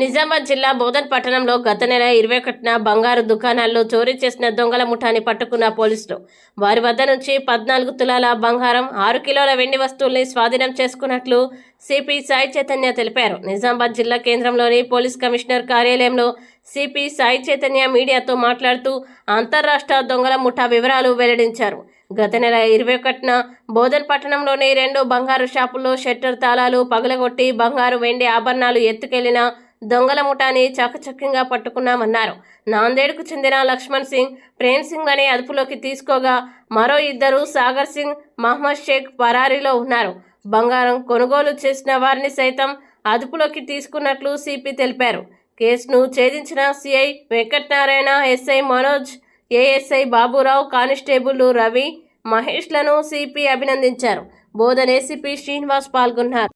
నిజామాబాద్ జిల్లా బోధన్ పట్టణంలో గత నెల ఇరవై ఒకటిన బంగారు దుకాణాల్లో చోరీ చేసిన దొంగల ముఠాని పట్టుకున్న పోలీసులు. వారి వద్ద నుంచి పద్నాలుగు తులాల బంగారం ఆరు కిలోల వెండి వస్తువుల్ని స్వాధీనం చేసుకున్నట్లు సిపి సాయి చైతన్య తెలిపారు. నిజామాబాద్ జిల్లా కేంద్రంలోని పోలీస్ కమిషనర్ కార్యాలయంలో సిపి సాయి చైతన్య మీడియాతో మాట్లాడుతూ అంతర్రాష్ట్ర దొంగల ముఠా వివరాలు వెల్లడించారు. గత నెల ఇరవై ఒకటిన బోధన్ పట్టణంలోని రెండు బంగారు షాపుల్లో షట్టర్ తాళాలు పగలగొట్టి బంగారు వెండి ఆభరణాలు ఎత్తుకెళ్ళిన దొంగల ముఠాని చాకచక్యంగా పట్టుకున్నామన్నారు. నాందేడ్కు చెందిన లక్ష్మణ్ సింగ్ ప్రేమ్ సింగ్ అని అదుపులోకి తీసుకోగా మరో ఇద్దరు సాగర్ సింగ్ మహమ్మద్ షేక్ పరారీలో ఉన్నారు. బంగారం కొనుగోలు చేసిన వారిని సైతం అదుపులోకి తీసుకున్నట్లు సిపి తెలిపారు. కేసును ఛేదించిన CI Venkatanarayana SI Manoj ASI Baburao constable Ravi మహేష్లను CP అభినందించారు. బోధన్ ఏసీపీ శ్రీనివాస్ పాల్గొన్నారు.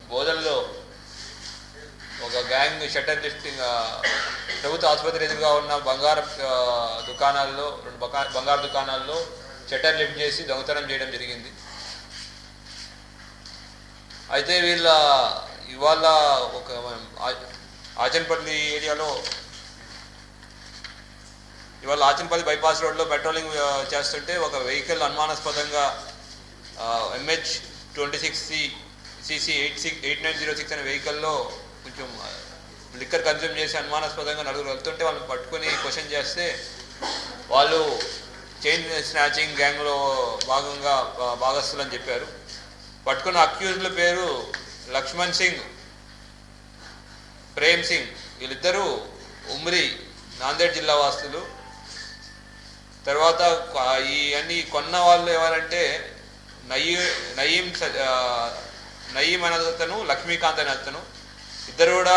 బోధనలో గ్యాంగ్ షట్టర్ లిఫ్టింగ్ ప్రభుత్వ ఆసుపత్రి ఎదురుగా ఉన్న బంగారు దుకాణాల్లో రెండు బంగారు దుకాణాల్లో షట్టర్ లిఫ్ట్ చేసి దొంగతనం చేయడం జరిగింది. అయితే వీళ్ళ ఇవాళ ఒక ఆచన్పల్లి ఏరియాలో ఇవాళ ఆచన్పల్లి బైపాస్ రోడ్లో పెట్రోలింగ్ చేస్తుంటే ఒక వెహికల్ అనుమానాస్పదంగా MH twenty six C CC eight six eight nine zero six అనే వెహికల్లో కొంచెం లిక్కర్ కన్జ్యూమ్ చేసి అనుమానాస్పదంగా నలుగురు వెళ్తుంటే వాళ్ళని పట్టుకొని క్వశ్చన్ చేస్తే వాళ్ళు చైన్ స్నాచింగ్ గ్యాంగ్లో భాగంగా భాగస్థులు అని చెప్పారు. పట్టుకున్న అక్యూజ్ల పేరు లక్ష్మణ్ సింగ్ ప్రేమ్ సింగ్. వీళ్ళిద్దరూ ఉమ్రి నాందేడ్ జిల్లా వాసులు. తర్వాత ఈ అన్ని కొన్న వాళ్ళు ఎవరంటే నయీ నయీం స- నయీం అనే అతను లక్ష్మీకాంత్ అనే అతను. ఇద్దరు కూడా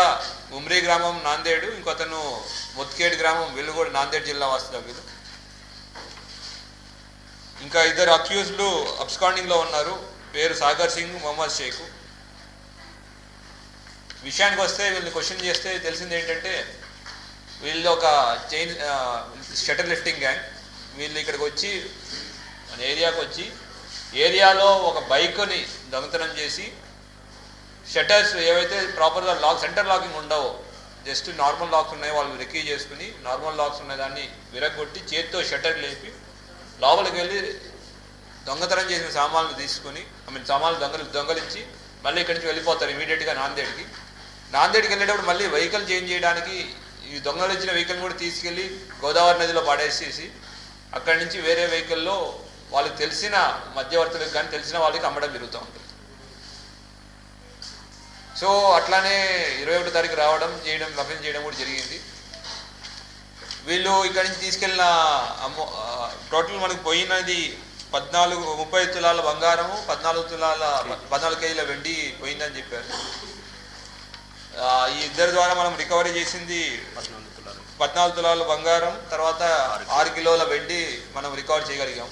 ఉమ్రి గ్రామం నాందేడు ఇంకొతను ముత్కేడ్ గ్రామం వీళ్ళు కూడా నాందేడ్ జిల్లా వాస్తులు వీళ్ళు. ఇంకా ఇద్దరు అక్యూజ్లు అబ్స్కాండింగ్లో ఉన్నారు. పేరు సాగర్ సింగ్ మొహమ్మద్ షేక్. విషయానికి వస్తే వీళ్ళని క్వశ్చన్ చేస్తే తెలిసింది ఏంటంటే వీళ్ళు ఒక చైన్ షటర్ లిఫ్టింగ్ గ్యాంగ్. వీళ్ళు ఇక్కడికి వచ్చి మన ఏరియాకి వచ్చి ఏరియాలో ఒక బైక్ని దొంగతనం చేసి షటర్స్ ఏవైతే ప్రాపర్గా లాక్ సెంటర్ లాకింగ్ ఉండవో జస్ట్ నార్మల్ లాక్స్ ఉన్నాయి వాళ్ళు రికీ చేసుకుని నార్మల్ లాక్స్ ఉన్న దాన్ని విరగొట్టి చేతితో షటర్ లేపి లోపలికి వెళ్ళి దొంగతనం చేసిన సామాన్లు తీసుకుని ఐ మీన్ సామాన్లు దొంగలు దొంగలించి మళ్ళీ ఇక్కడి నుంచి వెళ్ళిపోతారు ఇమీడియట్గా నాందేడికి. నాందేడికి వెళ్ళేటప్పుడు మళ్ళీ వెహికల్ చేంజ్ చేయడానికి ఈ దొంగలించిన వెహికల్ కూడా తీసుకెళ్ళి గోదావరి నదిలో పడేసేసి అక్కడి నుంచి వేరే వెహికల్లో వాళ్ళకి తెలిసిన మధ్యవర్తులకు కానీ తెలిసిన వాళ్ళకి అమ్మడం జరుగుతూ ఉంటుంది. సో అట్లానే ఇరవై ఒకటో తారీఖు రావడం చేయడం లభ్యం చేయడం కూడా జరిగింది. వీళ్ళు ఇక్కడి నుంచి తీసుకెళ్ళిన అమ్మో టోటల్ మనకు పోయినది పద్నాలుగు ముప్పై తులాల బంగారము పద్నాలుగు తులాల పద్నాలుగు కేజీల వెండి పోయిందని చెప్పారు. ఈ ఇద్దరి ద్వారా మనం రికవరీ చేసింది పద్నాలుగు తులాల బంగారం తర్వాత ఆరు కిలోల వెండి మనం రికవర్ చేయగలిగాం.